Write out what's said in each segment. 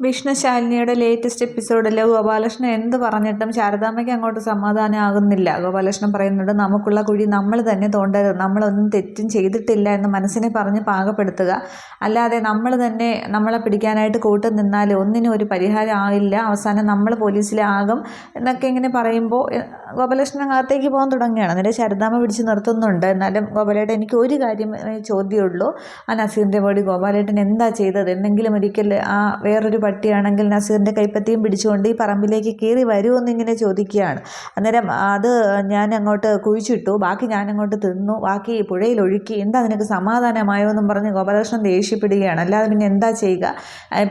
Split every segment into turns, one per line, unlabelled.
വിഷ്ണുശാലിനിയുടെ latest എപ്പിസോഡിൽ ഗോപാലകൃഷ്ണൻ എന്ത് പറഞ്ഞിട്ടും ശാരദാമ്മയ്ക്ക് അങ്ങോട്ട് സമാധാനമാകുന്നില്ല ഗോപാലകൃഷ്ണൻ പറയുന്നുണ്ട് നമുക്കുള്ള കുഴി നമ്മൾ തന്നെ തോണ്ടരുത്. നമ്മളൊന്നും തെറ്റും ചെയ്തിട്ടില്ല എന്ന് മനസ്സിനെ പറഞ്ഞ് പാകപ്പെടുത്തുക. അല്ലാതെ നമ്മൾ തന്നെ നമ്മളെ പിടിക്കാനായിട്ട് കൂട്ടു നിന്നാൽ ഒന്നിനും ഒരു പരിഹാരം ആവില്ല അവസാനം നമ്മൾ പോലീസിലാകും എന്നൊക്കെ ഇങ്ങനെ പറയുമ്പോൾ ഗോപാലകൃഷ്ണൻ അകത്തേക്ക് പോകാൻ തുടങ്ങുകയാണ്. എന്നിട്ട് ശാരദാമ്മ പിടിച്ച് നിർത്തുന്നുണ്ട്. എന്നാലും ഗോപാലേട്ടൻ എനിക്ക് ഒരു കാര്യം ചോദ്യമുള്ളൂ ആ നസീറിന്റെ ബോഡി ഗോപാലേട്ടൻ എന്താ ചെയ്തത്? എന്തെങ്കിലും ഒരിക്കൽ ആ വേറൊരു പട്ടിയാണെങ്കിൽ നസീറിന്റെ കൈപ്പത്തിയും പിടിച്ചുകൊണ്ട് ഈ പറമ്പിലേക്ക് കയറി വരുമെന്നിങ്ങനെ ചോദിക്കുകയാണ്. അന്നേരം അത് ഞാൻ അങ്ങോട്ട് കുഴിച്ചിട്ടു. ബാക്കി ഞാൻ അങ്ങോട്ട് തിന്നു. ബാക്കി പുഴയിൽ ഒഴുക്കി. എന്താ നിനക്ക് സമാധാനമായോ എന്നും പറഞ്ഞ് ഗോപാലകൃഷ്ണൻ ദേഷ്യപ്പെടുകയാണ്. അല്ലാതെ പിന്നെ എന്താ ചെയ്യുക?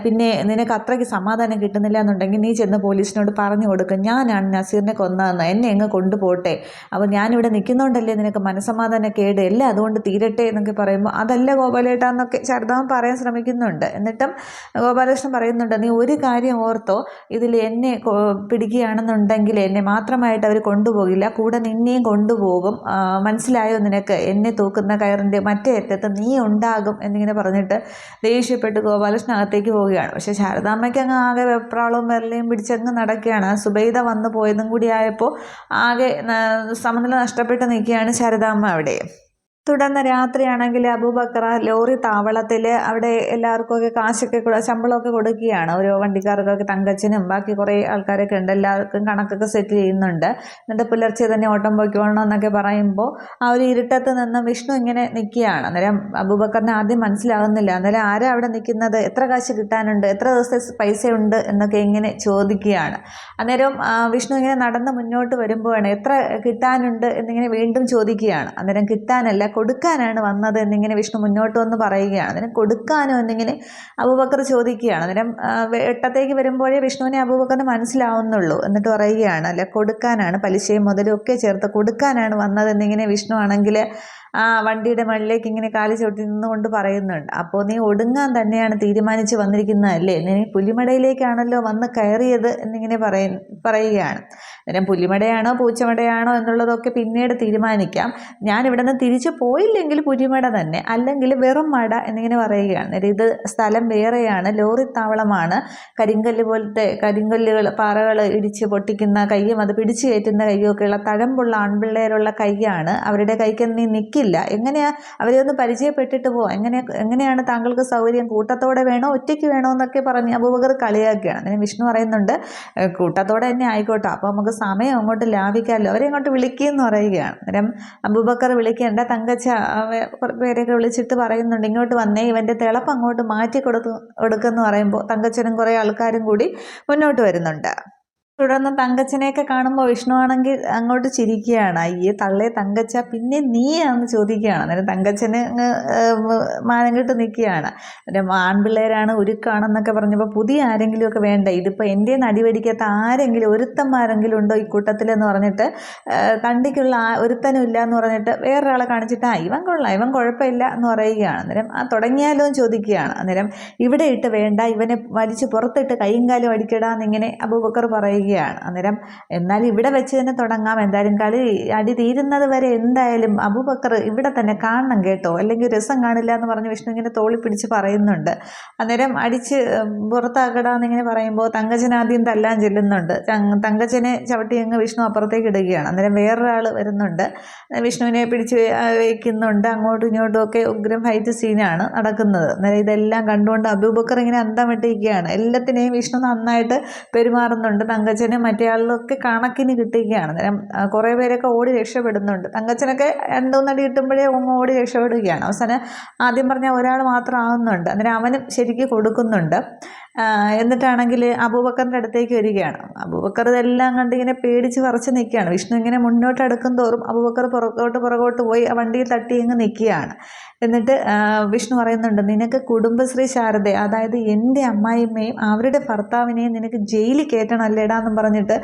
പിന്നെ നിനക്ക് അത്രയ്ക്ക് സമാധാനം കിട്ടുന്നില്ല എന്നുണ്ടെങ്കിൽ നീ ചെന്ന് പോലീസിനോട് പറഞ്ഞു കൊടുക്കും. ഞാനാണ് നസീറിനെ കൊന്നതെന്ന്. എന്നെ എങ്ങ് കൊണ്ടുപോട്ടെ. അപ്പോൾ ഞാനിവിടെ നിൽക്കുന്നതുകൊണ്ടല്ലേ നിനക്ക് മനസ്സമാധാനം കേട്? എല്ലാം അതുകൊണ്ട് തീരട്ടെ എന്നൊക്കെ പറയുമ്പോൾ അതല്ല ഗോപാലേട്ടാന്നൊക്കെ ശാരദാമൻ പറയാൻ ശ്രമിക്കുന്നുണ്ട്. എന്നിട്ടും ഗോപാലകൃഷ്ണൻ പറയുന്നുണ്ട് പറയുന്നുണ്ട് നീ ഒരു കാര്യം ഓർത്തോ ഇതിൽ എന്നെ പിടിക്കുകയാണെന്നുണ്ടെങ്കിൽ എന്നെ മാത്രമായിട്ട് അവർ കൊണ്ടുപോകില്ല കൂടെ നിന്നെയും കൊണ്ടുപോകും. മനസ്സിലായോ നിനക്ക്? എന്നെ തൂക്കുന്ന കയറിന്റെ മറ്റേ അറ്റത്ത് നീ ഉണ്ടാകും എന്നിങ്ങനെ പറഞ്ഞിട്ട് ദേഷ്യപ്പെട്ട് ഗോപാലകൃഷ്ണൻ അകത്തേക്ക് പോവുകയാണ്. പക്ഷേ ശാരദാമ്മയ്ക്ക് അങ്ങ് ആകെ വെപ്രാളവും വെറലയും പിടിച്ചങ്ങ് നടക്കുകയാണ്. സുബൈദ വന്നു പോയതും കൂടി ആയപ്പോൾ ആകെ സമനില നഷ്ടപ്പെട്ട് നിൽക്കുകയാണ് ശാരദാമ്മ അവിടെ. തുടർന്ന് രാത്രിയാണെങ്കിൽ അബൂബക്കറ ലോറി താവളത്തിൽ അവിടെ എല്ലാവർക്കുമൊക്കെ കാശൊക്കെ ശമ്പളമൊക്കെ കൊടുക്കുകയാണ്. ഓരോ വണ്ടിക്കാർക്കൊക്കെ തങ്കച്ചനും ബാക്കി കുറേ ആൾക്കാരൊക്കെ ഉണ്ട്. എല്ലാവർക്കും കണക്കൊക്കെ സെറ്റ് ചെയ്യുന്നുണ്ട്. എന്നിട്ട് പുലർച്ചെ തന്നെ ഓട്ടം പോയിക്കോളണം എന്നൊക്കെ പറയുമ്പോൾ ആ ഒരു ഇരുട്ടത്ത് നിന്ന് വിഷ്ണു ഇങ്ങനെ നിൽക്കുകയാണ് അന്നേരം അബൂബക്കറിന് ആദ്യം മനസ്സിലാകുന്നില്ല അന്നേരം ആരാ അവിടെ നിൽക്കുന്നത്? എത്ര കാശ് കിട്ടാനുണ്ട്? എത്ര ദിവസത്തെ പൈസ ഉണ്ട് എന്നൊക്കെ ഇങ്ങനെ ചോദിക്കുകയാണ്. അന്നേരം വിഷ്ണു ഇങ്ങനെ നടന്ന് മുന്നോട്ട് വരുമ്പോഴാണ് എത്ര കിട്ടാനുണ്ട് എന്നിങ്ങനെ വീണ്ടും ചോദിക്കുകയാണ്. അന്നേരം കിട്ടാനല്ല കൊടുക്കാനാണ് വന്നത് എന്നിങ്ങനെ വിഷ്ണു മുന്നോട്ട് വന്ന് പറയുകയാണ്. അതിനെ കൊടുക്കാനോ എന്നിങ്ങനെ അബൂബക്കർ ചോദിക്കുകയാണ്. അന്നേരം വെട്ടത്തേക്ക് വരുമ്പോഴേ വിഷ്ണുവിനെ അബൂബക്കറിന് മനസ്സിലാവുന്നുള്ളൂ എന്നിട്ട് പറയുകയാണ്. അല്ല കൊടുക്കാനാണ് പലിശയും മുതലും ഒക്കെ ചേർത്ത് കൊടുക്കാനാണ് വന്നത് എന്നിങ്ങനെ വിഷ്ണു ആണെങ്കിൽ വണ്ടിയുടെ മുകളിലേക്ക് ഇങ്ങനെ കാലി ചവിട്ടി നിന്നുകൊണ്ട് പറയുന്നുണ്ട്. അപ്പോൾ നീ ഒടുങ്ങാൻ തന്നെയാണ് തീരുമാനിച്ച് വന്നിരിക്കുന്നതല്ലേ നീ പുലിമടയിലേക്കാണല്ലോ വന്ന് കയറിയത് എന്നിങ്ങനെ പറയ പറയുകയാണ്. അന്നേരം പുലിമടയാണോ പൂച്ചമടയാണോ എന്നുള്ളതൊക്കെ പിന്നീട് തീരുമാനിക്കാം. ഞാൻ ഇവിടെ നിന്ന് തിരിച്ചു പോയില്ലെങ്കിൽ പുലിമട തന്നെ അല്ലെങ്കിൽ വെറും മട എന്നിങ്ങനെ പറയുകയാണ്. അന്നേരം ഇത് സ്ഥലം വേറെയാണ്. ലോറി താവളമാണ്. കരിങ്കല്ല് പോലത്തെ കരിങ്കല്ലുകൾ പാറകൾ ഇടിച്ച് പൊട്ടിക്കുന്ന കയ്യും അത് പിടിച്ചു കയറ്റുന്ന കയ്യൊക്കെയുള്ള തഴമ്പുള്ള ആൺപിള്ളേരുള്ള കൈയാണ്. അവരുടെ കൈക്ക് നീ നിൽക്കില്ല ഇല്ല എങ്ങനെയാ അവരെ ഒന്ന് പരിചയപ്പെട്ടിട്ട് പോവാം? എങ്ങനെ എങ്ങനെയാണ് താങ്കൾക്ക് സൗകര്യം? കൂട്ടത്തോടെ വേണോ? ഒറ്റയ്ക്ക് വേണോ എന്നൊക്കെ പറഞ്ഞ് അബൂബക്കർ കളിയാക്കുകയാണ്. അതിന് വിഷ്ണു പറയുന്നുണ്ട് കൂട്ടത്തോടെ തന്നെ ആയിക്കോട്ടെ. അപ്പോൾ നമുക്ക് സമയം അങ്ങോട്ട് ലാഭിക്കാമല്ലോ. അവരെ അങ്ങോട്ട് വിളിക്കുകയെന്ന് പറയുകയാണ്. അന്നേരം അബൂബക്കർ വിളിക്കേണ്ട തങ്കച്ച പേരെയൊക്കെ വിളിച്ചിട്ട് പറയുന്നുണ്ട് ഇങ്ങോട്ട് വന്നേ ഇവന്റെ തിളപ്പ് അങ്ങോട്ട് മാറ്റി കൊടുത്തു കൊടുക്കുമെന്ന് പറയുമ്പോൾ തങ്കച്ചനും കുറേ ആൾക്കാരും കൂടി മുന്നോട്ട് വരുന്നുണ്ട്. തുടർന്ന് തങ്കച്ചനെയൊക്കെ കാണുമ്പോൾ വിഷ്ണു ആണെങ്കിൽ അങ്ങോട്ട് ചിരിക്കുകയാണ്. അയ്യേ തള്ളേ തങ്കച്ച പിന്നെ നീയാന്ന് ചോദിക്കുകയാണ്. അന്നേരം തങ്കച്ചന് മാനം കിട്ട് നിൽക്കുകയാണ്. അന്നേരം ആൺപിള്ളേരാണ് ഉരുക്കാണെന്നൊക്കെ പറഞ്ഞപ്പോൾ പുതിയ ആരെങ്കിലുമൊക്കെ വേണ്ട? ഇതിപ്പോൾ എന്റെ നടിവടിക്കാത്ത ആരെങ്കിലും ഒരുത്തന്മാരെങ്കിലും ഉണ്ടോ ഈ കൂട്ടത്തിലെന്ന് പറഞ്ഞിട്ട് തണ്ടിക്കുള്ള ഒരുത്തനും ഇല്ല എന്ന് പറഞ്ഞിട്ട് വേറൊരാളെ കാണിച്ചിട്ട് ആ ഇവൻ കൊള്ളാം ഇവൻ കുഴപ്പമില്ല എന്ന് പറയുകയാണ്. അന്നേരം ആ തുടങ്ങിയാലോ ചോദിക്കുകയാണ്. അന്നേരം ഇവിടെ ഇട്ട് വേണ്ട ഇവനെ വലിച്ച് പുറത്തിട്ട് കൈയും കാലും അടിക്കടാന്നിങ്ങനെ അബൂബക്കർ പറയുക വരികയാണ് അന്നേരം എന്നാൽ ഇവിടെ വെച്ച് തന്നെ തുടങ്ങാം. എന്തായാലും കളി അടി തീരുന്നത് വരെ എന്തായാലും അബൂബക്കർ ഇവിടെ തന്നെ കാണണം കേട്ടോ. അല്ലെങ്കിൽ രസം കാണില്ല എന്ന് പറഞ്ഞ് വിഷ്ണു ഇങ്ങനെ തോളി പിടിച്ച് പറയുന്നുണ്ട്. അന്നേരം അടിച്ച് പുറത്താക്കടാന്നിങ്ങനെ പറയുമ്പോൾ തങ്കജനാദ്യം തല്ലാൻ ചെല്ലുന്നുണ്ട്. തങ്കച്ചനെ ചവിട്ടി അങ്ങ് വിഷ്ണു അപ്പുറത്തേക്ക് ഇടുകയാണ്. അന്നേരം വേറൊരാൾ വരുന്നുണ്ട്. വിഷ്ണുവിനെ പിടിച്ച് വയ്ക്കുന്നുണ്ട് അങ്ങോട്ടും ഇങ്ങോട്ടും ഒക്കെ ഉഗ്രം ഫൈറ്റ് സീനാണ് നടക്കുന്നത്. അന്നേരം ഇതെല്ലാം കണ്ടുകൊണ്ട് അബൂബക്കർ ഇങ്ങനെ അന്തം വിട്ടിരിക്കുകയാണ്. എല്ലാത്തിനെയും വിഷ്ണു നന്നായിട്ട് പെരുമാറുന്നുണ്ട്. തങ്കച്ചൻ തങ്കച്ചനും മറ്റേ ആളിലൊക്കെ കണക്കിന് കിട്ടുകയാണ്. അന്നേരം കുറേ പേരൊക്കെ ഓടി രക്ഷപ്പെടുന്നുണ്ട്. തങ്കച്ചനൊക്കെ രണ്ടൂന്നടി കിട്ടുമ്പോഴേ ഒന്ന് ഓടി രക്ഷപ്പെടുകയാണ്. അവസാനം ആദ്യം പറഞ്ഞ ഒരാൾ മാത്രം ആവുന്നുണ്ട്. അന്നേരം അവനും ശരിക്ക് കൊടുക്കുന്നുണ്ട്. എന്നിട്ടാണെങ്കിൽ അബൂബക്കറിന്റെ അടുത്തേക്ക് വരികയാണ്. അബൂബക്കർ ഇതെല്ലാം കണ്ട് ഇങ്ങനെ പേടിച്ച് വറച്ച് നിൽക്കുകയാണ്. വിഷ്ണു ഇങ്ങനെ മുന്നോട്ട് അടുക്കും തോറും അബൂബക്കർ പുറകോട്ട് പുറകോട്ട് പോയി ആ വണ്ടിയിൽ തട്ടി ഇങ്ങ് നിൽക്കുകയാണ്. എന്നിട്ട് വിഷ്ണു പറയുന്നുണ്ട് നിനക്ക് കുടുംബശ്രീ ശാരദ അതായത് എന്റെ അമ്മായിമ്മയും അവരുടെ ഭർത്താവിനെയും നിനക്ക് ജയിലിൽ കയറ്റണല്ലേടാ എന്നും പറഞ്ഞിട്ട്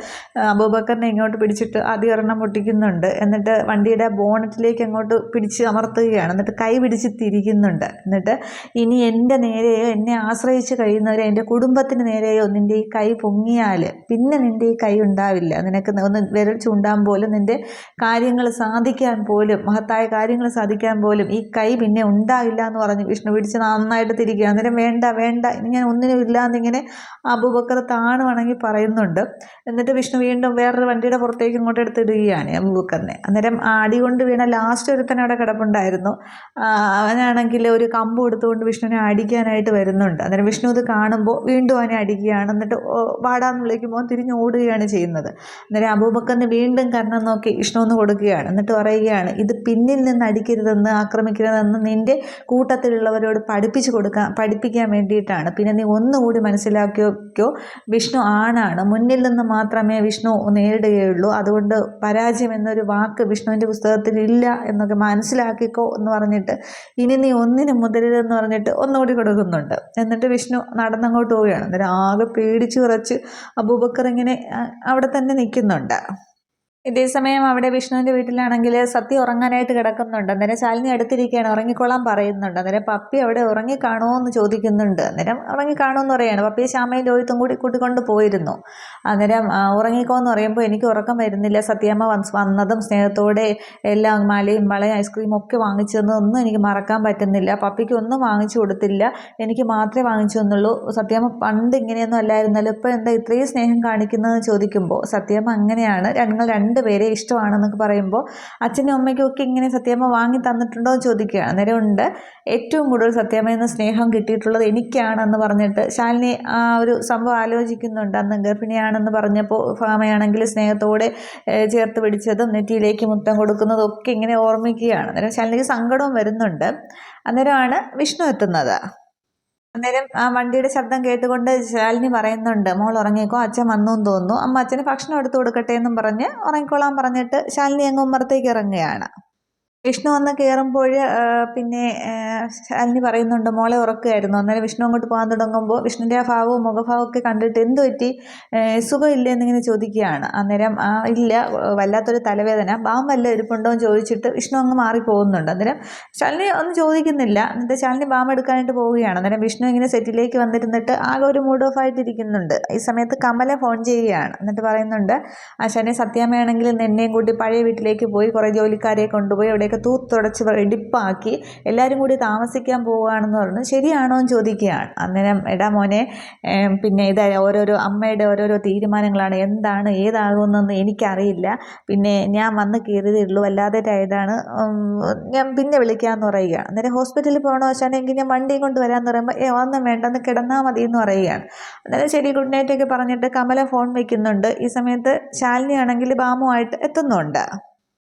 അബൂബക്കറിനെ ഇങ്ങോട്ട് പിടിച്ചിട്ട് ആദ്യം ഒരെണ്ണം പൊട്ടിക്കുന്നുണ്ട്. എന്നിട്ട് വണ്ടിയുടെ ബോണറ്റിലേക്ക് അങ്ങോട്ട് പിടിച്ച് അമർത്തുകയാണ്. എന്നിട്ട് കൈ പിടിച്ച് തിരിക്കുന്നുണ്ട്. എന്നിട്ട് ഇനി എന്റെ നേരെയോ എന്നെ ആശ്രയിച്ച് കഴിയുന്നവരെ എന്റെ കുടുംബത്തിന് നേരെയോ നിന്റെ ഈ കൈ പൊങ്ങിയാൽ പിന്നെ നിന്റെ ഈ കൈ ഉണ്ടാവില്ല. നിനക്ക് ഒന്ന് വിരൽ ചൂണ്ടാൻ പോലും നിന്റെ കാര്യങ്ങൾ സാധിക്കാൻ പോലും മഹത്തായ കാര്യങ്ങൾ സാധിക്കാൻ പോലും ഈ കൈ പിന്നെ ഉണ്ടാവില്ല എന്ന് പറഞ്ഞ് വിഷ്ണു പിടിച്ച് നന്നായിട്ട് തിരിക്കുക അന്നേരം വേണ്ട വേണ്ട ഇനി ഞാൻ ഒന്നിനും ഇല്ലാന്നിങ്ങനെ അബൂബക്കർ താണുവാണെങ്കിൽ പറയുന്നുണ്ട്. എന്നിട്ട് വിഷ്ണു വീണ്ടും വേറൊരു വണ്ടിയുടെ പുറത്തേക്ക് ഇങ്ങോട്ട് എടുത്തിടുകയാണ് അബൂബക്കറിനെ അന്നേരം അടി കൊണ്ട് വീണ ലാസ്റ്റ് ഒരുത്തൻ അവിടെ കിടപ്പുണ്ടായിരുന്നു. അവനാണെങ്കിൽ ഒരു കമ്പ് എടുത്തുകൊണ്ട് വിഷ്ണുവിനെ അടിക്കാനായിട്ട് വരുന്നുണ്ട്. അന്നേരം വിഷ്ണു ഇത് കാണുമ്പോൾ വീണ്ടും അവനെ അടിക്കുകയാണ്. എന്നിട്ട് വാടാന്ന് വിളിക്കുമ്പോൾ തിരിഞ്ഞ് ഓടുകയാണ് ചെയ്യുന്നത്. അന്നേരം അബൂബക്കറിന് വീണ്ടും കർണം നോക്കി വിഷ്ണു ഒന്ന് കൊടുക്കുകയാണ്. എന്നിട്ട് പറയുകയാണ് ഇത് പിന്നിൽ നിന്ന് അടിക്കരുതെന്ന് ആക്രമിക്കരുതെന്ന് നിന്റെ കൂട്ടത്തിലുള്ളവരോട് പഠിപ്പിച്ചു കൊടുക്കാൻ പഠിപ്പിക്കാൻ വേണ്ടിയിട്ടാണ്. പിന്നെ നീ ഒന്നുകൂടി മനസ്സിലാക്കിയോ വിഷ്ണു ആണാണ്. മുന്നിൽ നിന്ന് മാത്രമേ വിഷ്ണു നേരിടുകയുള്ളൂ. അതുകൊണ്ട് പരാജയം എന്നൊരു വാക്ക് വിഷ്ണുവിന്റെ പുസ്തകത്തിൽ ഇല്ല എന്നൊക്കെ മനസ്സിലാക്കിക്കോ എന്ന് പറഞ്ഞിട്ട് ഇനി നീ ഒന്നിനും മുതലെന്ന് പറഞ്ഞിട്ട് ഒന്നുകൂടി കൊടുക്കുന്നുണ്ട്. എന്നിട്ട് വിഷ്ണു നടന്നങ്ങോട്ട് പോവുകയാണ്. അന്നേരം ആകെ പേടിച്ച് കുറച്ച് അബൂബക്കർ ഇങ്ങനെ അവിടെ തന്നെ നിൽക്കുന്നുണ്ട്. ഇതേ സമയം അവിടെ വിഷ്ണുവിന്റെ വീട്ടിലാണെങ്കിൽ സത്യ ഉറങ്ങാനായിട്ട് കിടക്കുന്നുണ്ട്. അന്നേരം ശാലിനി അടുത്തിരിക്കുകയാണ്. ഉറങ്ങിക്കൊള്ളാൻ പറയുന്നുണ്ട്. അന്നേരം പപ്പി അവിടെ ഉറങ്ങിക്കാണോ എന്ന് ചോദിക്കുന്നുണ്ട്. അന്നേരം ഉറങ്ങിക്കാണോ എന്ന് പറയുകയാണ് പപ്പിയെ ശ്യാമയും രോഹിത്തും കൂടി കൂട്ടിക്കൊണ്ട് പോയിരുന്നു. അന്നേരം ഉറങ്ങിക്കോ എന്ന് പറയുമ്പോൾ എനിക്ക് ഉറക്കം വരുന്നില്ല. സത്യമ്മ വന്നതും സ്നേഹത്തോടെ എല്ലാം മലയും വളയും ഐസ്ക്രീമും ഒക്കെ വാങ്ങിച്ചു തന്നതൊന്നും എനിക്ക് മറക്കാൻ പറ്റുന്നില്ല. പപ്പിക്ക് ഒന്നും വാങ്ങിച്ചു കൊടുത്തില്ല. എനിക്ക് മാത്രമേ വാങ്ങിച്ചു തന്നുള്ളൂ. സത്യമ്മ പണ്ട് ഇങ്ങനെയൊന്നും അല്ലായിരുന്നല്ലോ. ഇപ്പോൾ എന്താ ഇത്രയും സ്നേഹം കാണിക്കുന്നതെന്ന് ചോദിക്കുമ്പോൾ സത്യമ്മ അങ്ങനെയാണ്. ഞങ്ങൾ രണ്ട് രണ്ട് പേരെ ഇഷ്ടമാണെന്നൊക്കെ പറയുമ്പോൾ അച്ഛനും അമ്മയ്ക്കും ഒക്കെ ഇങ്ങനെ സത്യാമ്മ വാങ്ങി തന്നിട്ടുണ്ടോ എന്ന് ചോദിക്കുകയാണ്. അന്നേരം ഉണ്ട് ഏറ്റവും കൂടുതൽ സത്യാമ്മയിൽ നിന്ന് സ്നേഹം കിട്ടിയിട്ടുള്ളത് എനിക്കാണെന്ന് പറഞ്ഞിട്ട് ശാലിനി ആ ഒരു സംഭവം ആലോചിക്കുന്നുണ്ട്. അന്ന് ഗർഭിണിയാണെന്ന് പറഞ്ഞപ്പോൾ ഫാമയാണെങ്കിൽ സ്നേഹത്തോടെ ചേർത്ത് പിടിച്ചതും നെറ്റിയിലേക്ക് മുത്തം കൊടുക്കുന്നതും ഒക്കെ ഇങ്ങനെ ഓർമ്മിക്കുകയാണ്. അന്നേരം ശാലിനിക്ക് സങ്കടവും വരുന്നുണ്ട്. അന്നേരമാണ് വിഷ്ണു എത്തുന്നത്. അന്നേരം ആ വണ്ടിയുടെ ശബ്ദം കേട്ടുകൊണ്ട് ശാലിനി പറയുന്നുണ്ട് മോൾ ഉറങ്ങിക്കോ അച്ഛൻ വന്നു തോന്നുന്നു. അമ്മ അച്ഛന് ഭക്ഷണം എടുത്തു കൊടുക്കട്ടെ എന്നും പറഞ്ഞ് ഉറങ്ങിക്കോളാൻ പറഞ്ഞിട്ട് ശാലിനി അങ്ങ് ഉമ്മറത്തേക്ക് ഇറങ്ങുകയാണ്. വിഷ്ണു വന്ന് കയറുമ്പോൾ പിന്നെ ശാലിനി പറയുന്നുണ്ട് മോളെ ഉറക്കുകയായിരുന്നു അന്നേരം വിഷ്ണു അങ്ങോട്ട് പോകാൻ തുടങ്ങുമ്പോൾ വിഷ്ണുവിന്റെ ആ ഭാവവും മുഖഭാവവും ഒക്കെ കണ്ടിട്ട് എന്ത് പറ്റി? സുഖമില്ല എന്നിങ്ങനെ ചോദിക്കുകയാണ്. അന്നേരം ആ ഇല്ല വല്ലാത്തൊരു തലവേദന. ബാം വല്ല ഇരിപ്പുണ്ടോ എന്ന് ചോദിച്ചിട്ട് വിഷ്ണു അങ്ങ് മാറി പോകുന്നുണ്ട്. അന്നേരം ശാലിനി ഒന്നും ചോദിക്കുന്നില്ല. എന്നിട്ട് ശാലിനി ബാം എടുക്കാനായിട്ട് പോവുകയാണ്. അന്നേരം വിഷ്ണു ഇങ്ങനെ സെറ്റിലേക്ക് വന്നിരുന്നിട്ട് ആകെ ഒരു മൂഡ് ഓഫ് ആയിട്ടിരിക്കുന്നുണ്ട് ഈ സമയത്ത് കമല ഫോൺ ചെയ്യുകയാണ്. എന്നിട്ട് പറയുന്നുണ്ട് ആ ആശാനെ സത്യാമ്മയാണെങ്കിൽ എന്നെയും കൂട്ടി പഴയ വീട്ടിലേക്ക് പോയി കുറേ ജോലിക്കാരെ കൊണ്ടുപോയി അവിടെ ഒക്കെ തൂത്തുടച്ച് വെടിപ്പാക്കി എല്ലാവരും കൂടി താമസിക്കാൻ പോവുകയാണെന്ന് പറഞ്ഞു. ശരിയാണോ എന്ന് ചോദിക്കുകയാണ്. അന്നേരം എടാ മോനെ പിന്നെ ഇത് ഓരോരോ അമ്മയുടെ ഓരോരോ തീരുമാനങ്ങളാണ്. എന്താണ് ഏതാകുമെന്നൊന്നും എനിക്കറിയില്ല. പിന്നെ ഞാൻ വന്ന് കയറിയതേ ഉള്ളൂ. വല്ലാതെ ടയർഡാണ്. ഞാൻ പിന്നെ വിളിക്കാമെന്ന് പറയുകയാണ് അന്നേരം ഹോസ്പിറ്റലിൽ പോകണോ വെച്ചാണെങ്കിൽ ഞാൻ വണ്ടിയും കൊണ്ട് വരാമെന്ന് പറയുമ്പോൾ ഏ ഒന്നും വേണ്ടെന്ന് കിടന്നാൽ മതി എന്ന് പറയുകയാണ്. അന്നേരം ശരി ഗുഡ് നൈറ്റ് ഒക്കെ പറഞ്ഞിട്ട് കമല ഫോൺ വയ്ക്കുന്നുണ്ട് ഈ സമയത്ത് ശാലിനി ആണെങ്കിൽ ബാമുമായിട്ട് എത്തുന്നുണ്ട്.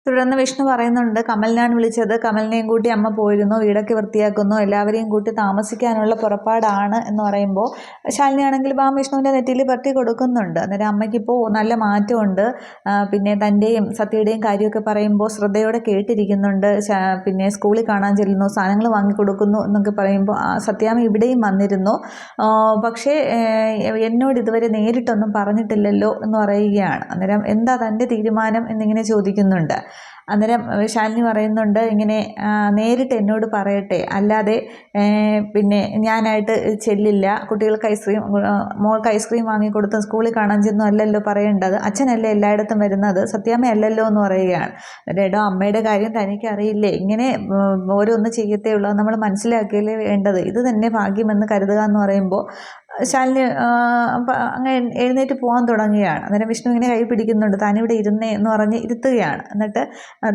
തുടർന്ന് വിഷ്ണു പറയുന്നുണ്ട് കമലിനാണ് വിളിച്ചത്. കമലിനെയും കൂട്ടി അമ്മ പോയിരുന്നു. വീടൊക്കെ വൃത്തിയാക്കുന്നു. എല്ലാവരെയും കൂട്ടി താമസിക്കാനുള്ള പുറപ്പാടാണ് എന്ന് പറയുമ്പോൾ ശാലിനിയാണെങ്കിൽ ബാം വിഷ്ണുവിന്റെ നെറ്റിയിൽ പറ്റി കൊടുക്കുന്നുണ്ട്. അന്നേരം അമ്മയ്ക്കിപ്പോൾ നല്ല മാറ്റമുണ്ട്. പിന്നെ തന്റെയും സത്യയുടെയും കാര്യമൊക്കെ പറയുമ്പോൾ ശ്രദ്ധയോടെ കേട്ടിരിക്കുന്നുണ്ട്. പിന്നെ സ്കൂളിൽ കാണാൻ ചെല്ലുന്നു. സാധനങ്ങൾ വാങ്ങിക്കൊടുക്കുന്നു എന്നൊക്കെ പറയുമ്പോൾ സത്യാമ്മ ഇവിടെയും വന്നിരുന്നു. പക്ഷേ എന്നോട് ഇതുവരെ നേരിട്ടൊന്നും പറഞ്ഞിട്ടില്ലല്ലോ എന്ന് പറയുകയാണ്. അന്നേരം എന്താ തന്റെ തീരുമാനം എന്നിങ്ങനെ ചോദിക്കുന്നുണ്ട്. അന്നേരം ശാലിനി പറയുന്നുണ്ട് ഇങ്ങനെ നേരിട്ട് എന്നോട് പറയട്ടെ. അല്ലാതെ പിന്നെ ഞാനായിട്ട് ചെല്ലില്ല. കുട്ടികൾക്ക് ഐസ്ക്രീം മോൾക്ക് ഐസ്ക്രീം വാങ്ങിക്കൊടുത്ത് സ്കൂളിൽ കാണാൻ ചെന്നും അല്ലല്ലോ പറയേണ്ടത്. അച്ഛനല്ലേ എല്ലായിടത്തും വരുന്നത്. സത്യാമ്മ അല്ലല്ലോ എന്ന് പറയുകയാണ്. എടോ അമ്മയുടെ കാര്യം തനിക്ക് അറിയില്ലേ ഇങ്ങനെ ഓരോന്ന് ചെയ്യത്തേ ഉള്ളൂ. നമ്മൾ മനസ്സിലാക്കിയല്ലേ വേണ്ടത്. ഇത് തന്നെ ഭാഗ്യമെന്ന് കരുതുക എന്ന് പറയുമ്പോൾ ശാലിനി അങ്ങ് എഴുന്നേറ്റ് പോകാൻ തുടങ്ങുകയാണ്. അന്നേരം വിഷ്ണു ഇങ്ങനെ കൈ പിടിക്കുന്നുണ്ട്. താനിവിടെ ഇരുന്നേ എന്ന് പറഞ്ഞ് ഇരുത്തുകയാണ്. എന്നിട്ട്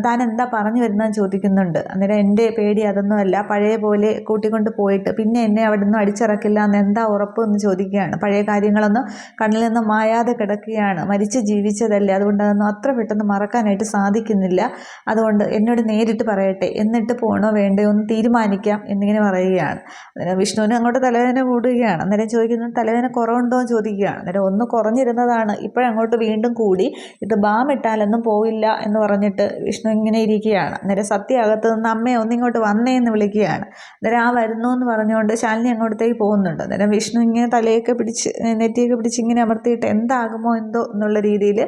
താൻ എന്താ പറഞ്ഞു വരുന്നതെന്ന് ചോദിക്കുന്നുണ്ട്. അന്നേരം എന്റെ പേടി അതൊന്നുമല്ല പഴയ പോലെ കൂട്ടിക്കൊണ്ട് പോയിട്ട് പിന്നെ എന്നെ അവിടെ നിന്നും അടിച്ചിറക്കില്ല എന്ന് എന്താ ഉറപ്പ് എന്ന് ചോദിക്കുകയാണ്. പഴയ കാര്യങ്ങളൊന്നും കണ്ണിൽ നിന്ന് മായാതെ കിടക്കുകയാണ്. മരിച്ച് ജീവിച്ചതല്ലേ. അതുകൊണ്ട് അതൊന്നും അത്ര പെട്ടെന്ന് മറക്കാനായിട്ട് സാധിക്കുന്നില്ല. അതുകൊണ്ട് എന്നോട് നേരിട്ട് പറയട്ടെ. എന്നിട്ട് പോകണോ വേണ്ടയോ ഒന്ന് തീരുമാനിക്കാം എന്നിങ്ങനെ പറയുകയാണ്. അന്നേരം വിഷ്ണുവിന് അങ്ങോട്ട് തലവേദന കൂടുകയാണ്. അന്നേരം ചോദിക്കും ചോദിക്കുന്നത് തലവേദന കുറവുണ്ടോ? എന്ന് ചോദിക്കുകയാണ്. അന്നേരം ഒന്ന് കുറഞ്ഞിരുന്നതാണ്. ഇപ്പോഴങ്ങോട്ട് വീണ്ടും കൂടി ഇത് ബാം ഇട്ടാലൊന്നും പോവില്ല എന്ന് പറഞ്ഞിട്ട് വിഷ്ണു ഇങ്ങനെ ഇരിക്കുകയാണ്. അന്നേരം സത്യ അകത്ത് നിന്ന് അമ്മയെ ഒന്നിങ്ങോട്ട് വന്നേ എന്ന് വിളിക്കുകയാണ്. അന്നേരം ആ വരുന്നു എന്ന് പറഞ്ഞുകൊണ്ട് ശാലിനി അങ്ങോട്ടേക്ക് പോകുന്നുണ്ട്. അന്നേരം വിഷ്ണു ഇങ്ങനെ തലയൊക്കെ പിടിച്ച് നെറ്റിയൊക്കെ പിടിച്ച് ഇങ്ങനെ അമർത്തിയിട്ട് എന്താകുമോ എന്തോ എന്നുള്ള രീതിയിൽ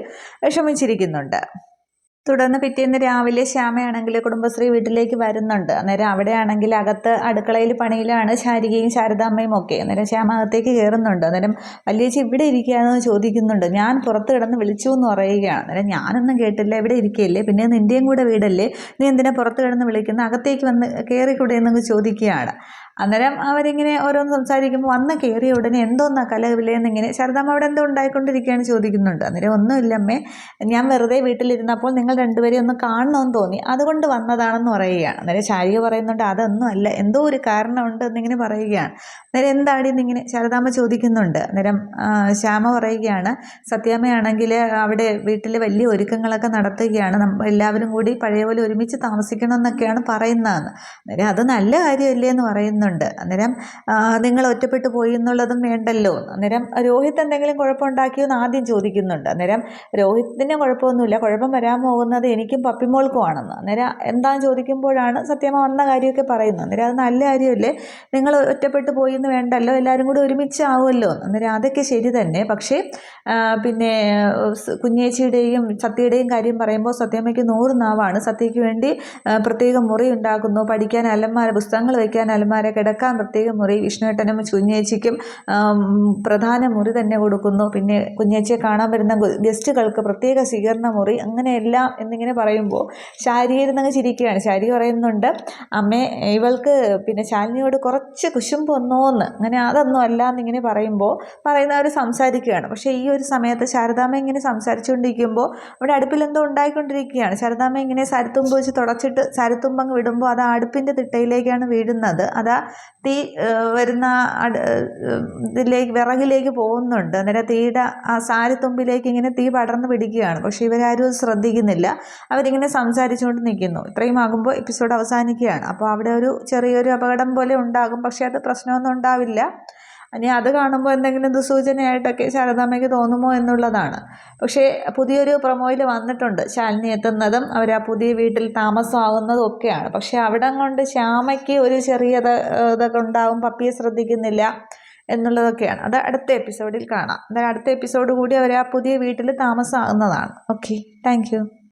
വിഷമിച്ചിരിക്കുന്നുണ്ട്. തുടർന്ന് പിറ്റേന്ന് രാവിലെ ശ്യാമയാണെങ്കിൽ കുടുംബശ്രീ വീട്ടിലേക്ക് വരുന്നുണ്ട്. അന്നേരം അവിടെയാണെങ്കിൽ അകത്ത് അടുക്കളയിൽ പണിയിലാണ് ശാരികയും ശാരദാമ്മയും ഒക്കെ. അന്നേരം ശ്യാമ അകത്തേക്ക് കയറുന്നുണ്ട്. അന്നേരം വലിയേച്ചി ഇവിടെ ഇരിക്കുകയാണെന്ന് ചോദിക്കുന്നുണ്ട്. ഞാൻ പുറത്ത് കിടന്ന് വിളിച്ചു എന്ന് പറയുകയാണ്. അന്നേരം ഞാനൊന്നും കേട്ടില്ല. ഇവിടെ ഇരിക്കുകയല്ലേ? പിന്നെ നിന്റെയും കൂടെ വീടല്ലേ? നീ എന്തിനാ പുറത്ത് കിടന്ന് വിളിക്കുന്ന? അകത്തേക്ക് വന്ന് കയറിക്കൂടെ എന്നൊക്കെ ചോദിക്കുകയാണ്. അന്നേരം അവരിങ്ങനെ ഓരോന്ന് സംസാരിക്കുമ്പോൾ വന്ന് കയറിയ ഉടനെ എന്തോന്നാ ഇങ്ങനെ ശാരദാമ്മ അവിടെ എന്തോ ഉണ്ടായിക്കൊണ്ടിരിക്കുകയാണ് ചോദിക്കുന്നുണ്ട്. അന്നേരം ഒന്നുമില്ല അമ്മേ ഞാൻ വെറുതെ വീട്ടിലിരുന്നപ്പോൾ നിങ്ങൾ രണ്ടുപേരെയും ഒന്ന് കാണണമെന്ന് തോന്നി. അതുകൊണ്ട് വന്നതാണെന്ന് പറയുകയാണ്. അന്നേരം ശാരിക പറയുന്നുണ്ട് അതൊന്നും അല്ല എന്തോ ഒരു കാരണമുണ്ട് എന്നിങ്ങനെ പറയുകയാണ്. അന്നേരം എന്താടി എന്നിങ്ങനെ ശാരദാമ്മ ചോദിക്കുന്നുണ്ട്. അന്നേരം ശ്യാമ പറയുകയാണ് സത്യാമ്മയാണെങ്കിൽ അവിടെ വീട്ടിൽ വലിയ ഒരുക്കങ്ങളൊക്കെ നടത്തുകയാണ്. എല്ലാവരും കൂടി പഴയ പോലെ ഒരുമിച്ച് താമസിക്കണം എന്നൊക്കെയാണ് പറയുന്നതെന്ന്. അന്നേരം അത് നല്ല കാര്യമല്ലേ? എന്ന് പറയുന്നുണ്ട് അന്നേരം നിങ്ങൾ ഒറ്റപ്പെട്ടു പോയി എന്നുള്ളതും വേണ്ടല്ലോ. അന്നേരം രോഹിത് എന്തെങ്കിലും കുഴപ്പമുണ്ടാക്കിയോ എന്ന് ആദ്യം ചോദിക്കുന്നുണ്ട്. അന്നേരം രോഹിത്തിന് കുഴപ്പമൊന്നുമില്ല. കുഴപ്പം വരാൻ പോകുന്നത് എനിക്കും പപ്പിമോൾക്കും ആണെന്ന്. അന്നേരം എന്താണെന്ന് ചോദിക്കുമ്പോഴാണ് സത്യമ്മ വന്ന കാര്യമൊക്കെ പറയുന്നത്. അന്നേരം അത് നല്ല കാര്യമല്ലേ? നിങ്ങൾ ഒറ്റപ്പെട്ടു പോയി എന്ന് വേണ്ടല്ലോ. എല്ലാവരും കൂടി ഒരുമിച്ചാവുമല്ലോ. അന്നേരം അതൊക്കെ ശരി തന്നെ. പക്ഷേ പിന്നെ കുഞ്ഞേച്ചിയുടെയും സത്യയുടെയും കാര്യം പറയുമ്പോൾ സത്യമ്മയ്ക്ക് നൂറ് നാവാണ്. സത്യയ്ക്ക് വേണ്ടി പ്രത്യേക മുറി ഉണ്ടാക്കുന്നു. പഠിക്കാൻ അലമാര പുസ്തകങ്ങൾ വയ്ക്കാൻ അലമാര കിടക്കാൻ പ്രത്യേക മുറി വിഷ്ണുവേട്ടനും കുഞ്ഞേച്ചിക്കും പ്രധാന മുറി തന്നെ കൊടുക്കുന്നു. പിന്നെ കുഞ്ഞേച്ചിയെ കാണാൻ വരുന്ന ഗസ്റ്റുകൾക്ക് പ്രത്യേക സ്വീകരണ മുറി അങ്ങനെയെല്ലാം എന്നിങ്ങനെ പറയുമ്പോൾ ശാരിയിരുന്നങ്ങ് ചിരിക്കുകയാണ്. ശാരി പറയുന്നുണ്ട് അമ്മേ ഇവൾക്ക് പിന്നെ ശാലിനിയോട് കുറച്ച് കുശുമ്പ് വന്നോന്ന്. അങ്ങനെ അതൊന്നും അല്ല എന്നിങ്ങനെ പറയുമ്പോൾ പറയുന്നവർ സംസാരിക്കുകയാണ്. പക്ഷേ ഈ ഒരു സമയത്ത് ശാരദാമ്മ ഇങ്ങനെ സംസാരിച്ചുകൊണ്ടിരിക്കുമ്പോൾ അവിടെ അടുപ്പിൽ എന്തോ ഉണ്ടായിക്കൊണ്ടിരിക്കുകയാണ്. ശാരദാമ്മ ഇങ്ങനെ സരത്തുമ്പ് വെച്ച് തുടച്ചിട്ട് സരത്തുമ്പ് അങ്ങ് വിടുമ്പോൾ അത് അടുപ്പിന്റെ തിട്ടയിലേക്കാണ് വീഴുന്നത്. അത് തീ വരുന്ന ഇതിലേക്ക് വിറകിലേക്ക് പോകുന്നുണ്ട്. അന്നേരം തീയുടെ ആ സാരിത്തുമ്പിലേക്ക് ഇങ്ങനെ തീ പടർന്ന് പിടിക്കുകയാണ്. പക്ഷേ ഇവരാരും അത് ശ്രദ്ധിക്കുന്നില്ല. അവരിങ്ങനെ സംസാരിച്ചുകൊണ്ട് നിൽക്കുന്നു. ഇത്രയും ആകുമ്പോൾ എപ്പിസോഡ് അവസാനിക്കുകയാണ്. അപ്പോൾ അവിടെ ഒരു ചെറിയൊരു അപകടം പോലെ ഉണ്ടാകും. പക്ഷേ അത് പ്രശ്നമൊന്നും ഉണ്ടാവില്ല. ഇനി അത് കാണുമ്പോൾ എന്തെങ്കിലും ദുസൂചനയായിട്ടൊക്കെ ശാരദാമ്മയ്ക്ക് തോന്നുമോ എന്നുള്ളതാണ്. പക്ഷേ പുതിയൊരു പ്രൊമോയിൽ വന്നിട്ടുണ്ട്. ശാലിനി എത്തുന്നതും അവർ ആ പുതിയ വീട്ടിൽ താമസമാകുന്നതും ഒക്കെയാണ് പക്ഷേ അവിടെ കൊണ്ട് ശ്യാമയ്ക്ക് ഒരു ചെറിയ ഇതൊക്കെ ഉണ്ടാവും പപ്പിയെ ശ്രദ്ധിക്കുന്നില്ല എന്നുള്ളതൊക്കെയാണ്. അത് അടുത്ത എപ്പിസോഡിൽ കാണാം. അതായത് അടുത്ത എപ്പിസോഡ് കൂടി അവർ ആ പുതിയ വീട്ടിൽ താമസമാകുന്നതാണ് ഓക്കെ താങ്ക്